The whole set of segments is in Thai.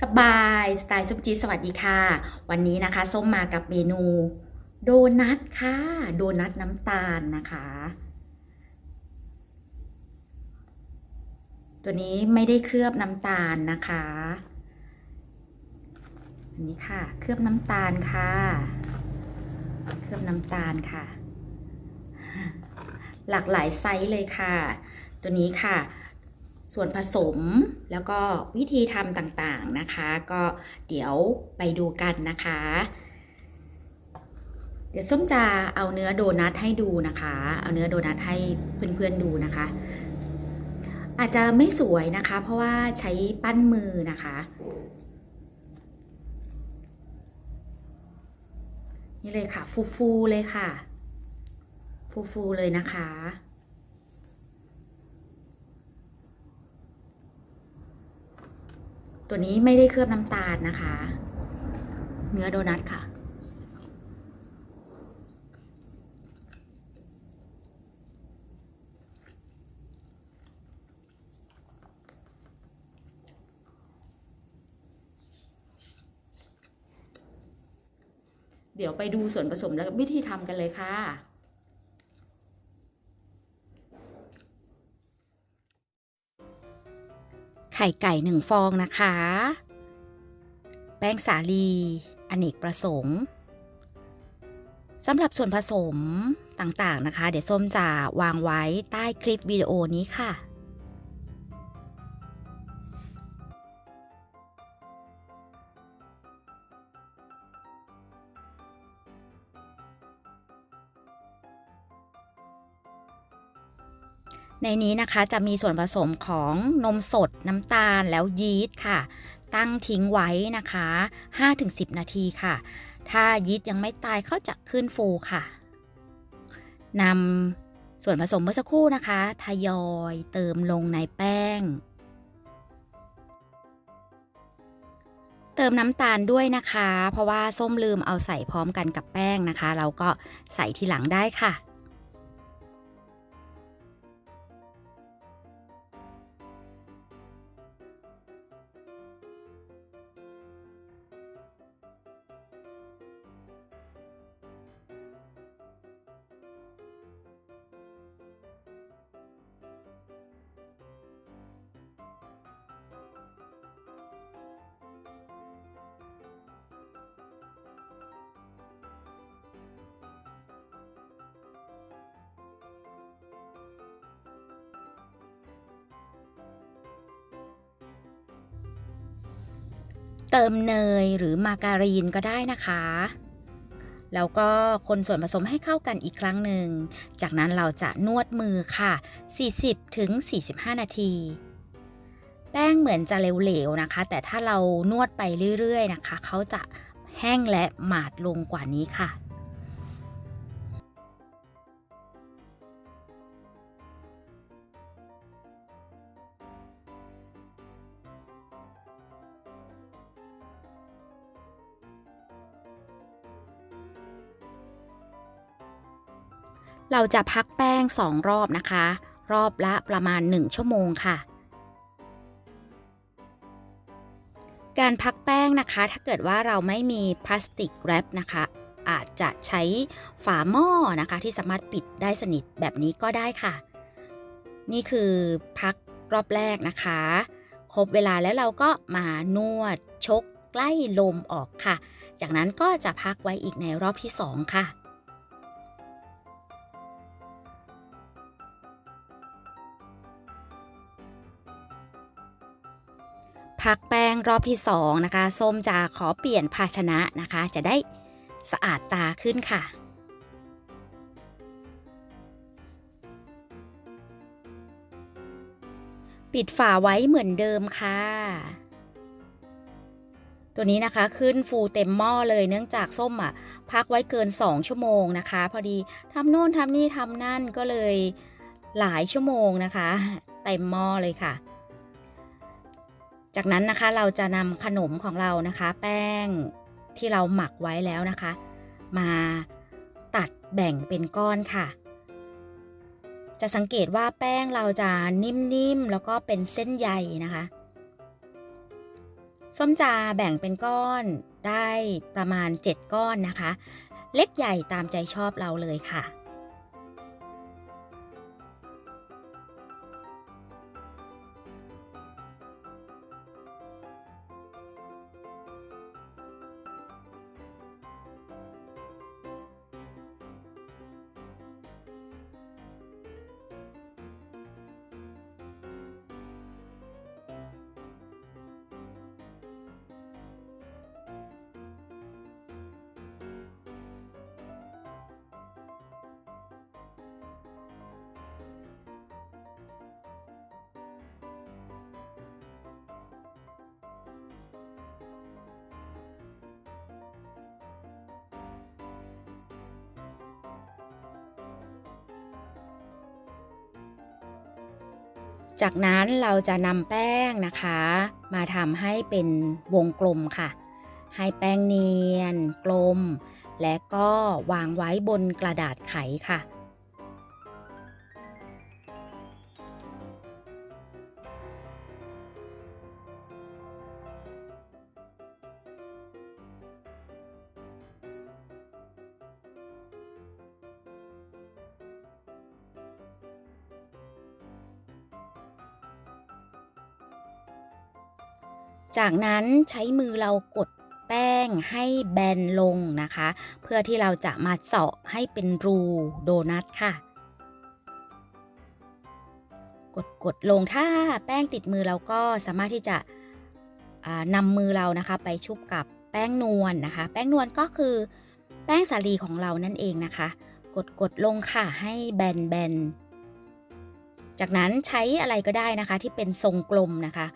สบายสไตล์ซุปจีสวัสดีค่ะ วันนี้นะคะ ส้มมากับเมนู โดนัทค่ะ โดนัทน้ำตาลนะคะ ตัวนี้ไม่ได้เคลือบน้ำตาลนะคะอันนี้ค่ะ เคลือบน้ำตาลค่ะ เคลือบน้ำตาลค่ะ หลากหลายไซส์เลยค่ะ ตัวนี้ค่ะ ส่วนผสมแล้วก็วิธีทำต่างๆนะคะ ก็เดี๋ยวไปดูกันนะคะ เดี๋ยวส้มจะเอาเนื้อโดนัทให้ดูนะคะ เอาเนื้อโดนัทให้เพื่อนๆดูนะคะ อาจจะไม่สวยนะคะ เพราะว่าใช้ปั้นมือนะคะ นี่เลยค่ะฟูๆเลยค่ะ ฟูๆเลยนะคะ ตัวนี้ไม่ได้เคลือบน้ำตาลนะคะ เนื้อโดนัทค่ะ เดี๋ยวไปดูส่วนผสมและวิธีทำกันเลยค่ะ ข่ไก่หนึ่งฟองนะคะ แป้งสาลี อเนกประสงค์สำหรับส่วนผสมต่างๆนะคะ เดี๋ยวส้มจะวางไว้ใต้คลิปวิดีโอนี้ค่ะ ในนี้นะคะจะมีส่วนผสมของนมสดน้ำตาลแล้วยีสต์ค่ะ ตั้งทิ้งไว้นะคะ 5-10 นาทีค่ะ ถ้ายีสต์ยังไม่ตายเขาจะขึ้นฟูค่ะนำส่วนผสมเมื่อสักครู่นะคะทยอยเติมลงในแป้ง เติมน้ำตาลด้วยนะคะ เพราะว่าส้มลืมเอาใส่พร้อมกันกับแป้งนะคะ เราก็ใส่ทีหลังได้ค่ะ เติมเนยหรือมาการีนก็ได้นะคะ แล้วก็คนส่วนผสมให้เข้ากันอีกครั้งหนึ่ง จากนั้นเราจะนวดมือค่ะ 40ถึงนาทีแป้งเหมือนจะเหลวๆนะคะ แต่ถ้าเรานวดไปเรื่อยๆนะคะ เขาจะแห้งและหมาดลงกว่านี้ค่ะ เราจะพักแป้ง 2 รอบนะคะ รอบละประมาณ 1 ชั่วโมงค่ะ การพักแป้งนะคะ ถ้าเกิดว่าเราไม่มีพลาสติกแรปนะคะ อาจจะใช้ฝาหม้อนะคะ ที่สามารถปิดได้สนิทแบบนี้ก็ได้ค่ะ นี่คือพักรอบแรกนะคะ ครบเวลาแล้วเราก็มานวดชกใกล้ลมออกค่ะ จากนั้นก็จะพักไว้อีกในรอบที่ 2 ค่ะ พักแป้งรอบที่2นะคะส้มจะขอเปลี่ยนภาชนะนะคะ จะได้สะอาดตาขึ้นค่ะปิดฝาไว้เหมือนเดิมค่ะ ตัวนี้นะคะขึ้นฟูเต็มหม้อเลยเนื่องจากส้มอะพักไว้เกิน 2 ชั่วโมงนะคะ พอดีทำโน่นทำนี่ทำนั่นก็เลยหลายชั่วโมงนะคะ เต็มหม้อเลยค่ะ จากนั้นนะคะเราจะนำขนมของเรานะคะ แป้งที่เราหมักไว้แล้วนะคะ มาตัดแบ่งเป็นก้อนค่ะ จะสังเกตว่าแป้งเราจะนิ่มๆแล้วก็เป็นเส้นใยนะคะ ส้มจะแบ่งเป็นก้อนได้ประมาณ 7 ก้อนนะคะ เล็กใหญ่ตามใจชอบเราเลยค่ะ จากนั้นเราจะนำแป้งนะคะ มาทำให้เป็นวงกลมค่ะ ให้แป้งเนียน กลม และก็วางไว้บนกระดาษไขค่ะ จากนั้นใช้มือเรากดแป้งให้แบนลงนะคะ เพื่อที่เราจะมาเจาะให้เป็นรูโดนัทค่ะ กดกดลงถ้าแป้งติดมือเราก็สามารถที่จะนำมือเรานะคะ ไปชุบกับแป้งนวลนะคะ แป้งนวลก็คือแป้งสาลีของเรานั่นเองนะคะ กดกดลงค่ะให้แบนแบนจากนั้นใช้อะไรก็ได้นะคะที่เป็นทรงกลมนะคะ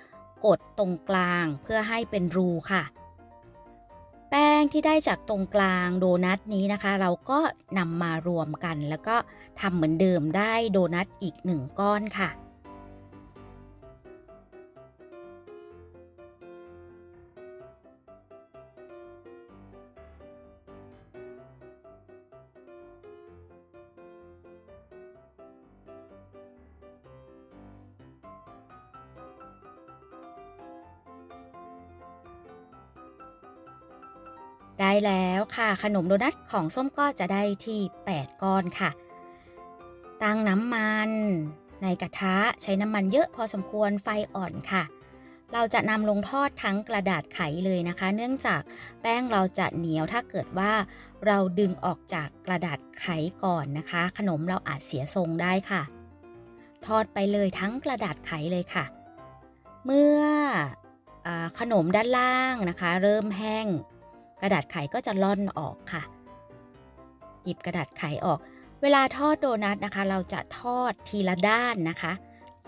กดตรงกลางเพื่อให้เป็นรูค่ะ แป้งที่ได้จากตรงกลางโดนัทนี้นะคะ เราก็นำมารวมกัน แล้วก็ทำเหมือนเดิมได้โดนัทอีกหนึ่งก้อนค่ะ ได้แล้วค่ะ ขนมโดนัทของส้มก็จะได้ที่ 8 ก้อนค่ะ ตั้งน้ำมัน ในกระทะใช้น้ำมันเยอะพอสมควรไฟอ่อนค่ะ เราจะนำลงทอดทั้งกระดาษไขเลยนะคะ เนื่องจากแป้งเราจะเหนียวถ้าเกิดว่า เราดึงออกจากกระดาษไขก่อนนะคะ ขนมเราอาจเสียทรงได้ค่ะ ทอดไปเลยทั้งกระดาษไขเลยค่ะ เมื่ออขนมด้านล่างนะคะ เริ่มแห้ง กระดาษไขก็จะล่อนออกค่ะ หยิบกระดาษไขออก เวลาทอดโดนัทนะคะ เราจะทอดทีละด้านนะคะ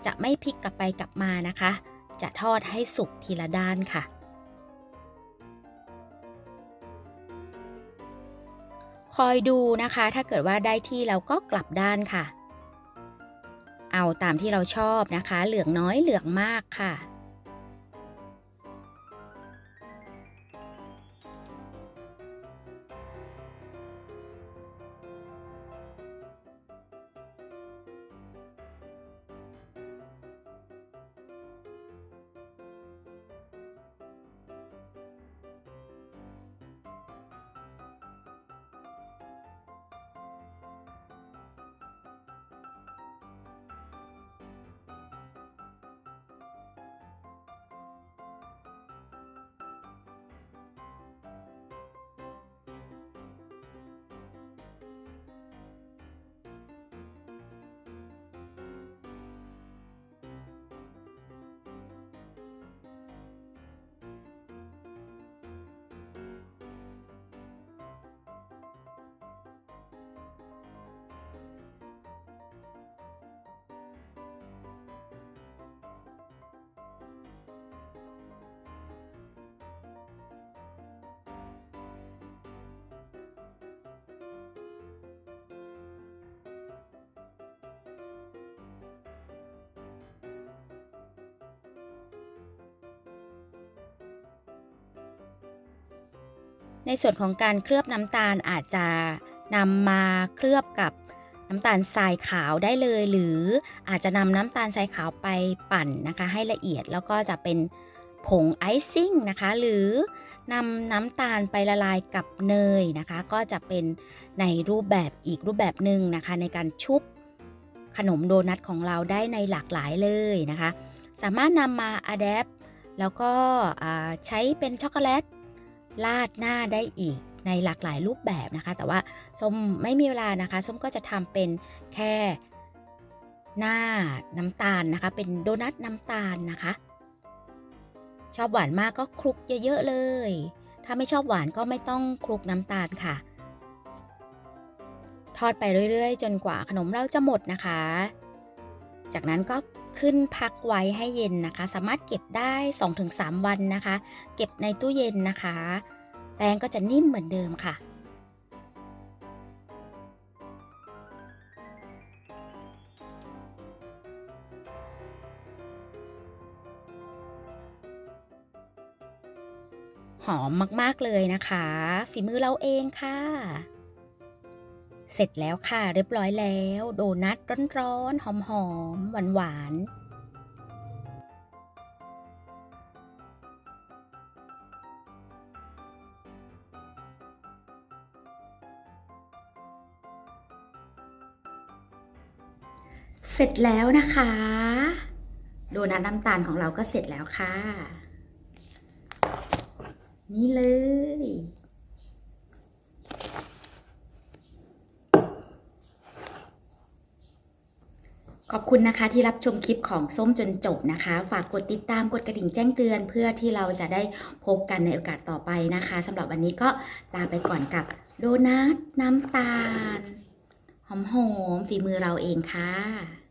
จะไม่พลิกกลับไปกลับมานะคะ จะทอดให้สุกทีละด้านค่ะ คอยดูนะคะ ถ้าเกิดว่าได้ที่เราก็กลับด้านค่ะ เอาตามที่เราชอบนะคะ เหลืองน้อยเหลืองมากค่ะ ในส่วนของการเคลือบน้ำตาลอาจจะนำมาเคลือบกับน้ำตาลทรายขาวได้เลย หรืออาจจะนำน้ำตาลทรายขาวไปปั่นนะคะ ให้ละเอียดแล้วก็จะเป็นผงไอซิ่งนะคะ หรือนำน้ำตาลไปละลายกับเนยนะคะ ก็จะเป็นในรูปแบบอีกรูปแบบหนึ่งนะคะ ในการชุบขนมโดนัทของเราได้ในหลากหลายเลยนะคะ สามารถนำมาอัดแอปแล้วก็ใช้เป็นช็อกโกแลต ราดหน้าได้อีกในหลากหลายรูปแบบนะคะ แต่ว่าส้มไม่มีเวลานะคะส้มก็จะทำเป็นแค่หน้าน้ำตาลนะคะ เป็นโดนัทน้ำตาลนะคะ ชอบหวานมากก็คลุกเยอะๆเลย ถ้าไม่ชอบหวานก็ไม่ต้องคลุกน้ำตาลค่ะ ทอดไปเรื่อยๆ จนกว่าขนมเราจะหมดนะคะ จากนั้นก็ ขึ้นพักไว้ให้เย็นนะคะ สามารถเก็บได้ 2-3 วันนะคะ เก็บในตู้เย็นนะคะ แป้งก็จะนิ่มเหมือนเดิมค่ะหอมมาก ๆ เลยนะคะ ฝีมือเราเองค่ะ เสร็จแล้วค่ะเรียบร้อยแล้ว โดนัทร้อนๆ หอมๆ หวานๆเสร็จแล้วนะคะ โดนัทน้ำตาลของเราก็เสร็จแล้วค่ะ นี่เลย ขอบคุณนะคะที่รับชมคลิปของส้มจนจบนะคะ ฝากกดติดตามกดกระดิ่งแจ้งเตือน เพื่อที่เราจะได้พบกันในโอกาสต่อไปนะคะสำหรับวันนี้ก็ลาไปก่อนกับโดนัทน้ำตาล หอมๆฝีมือเราเองค่ะ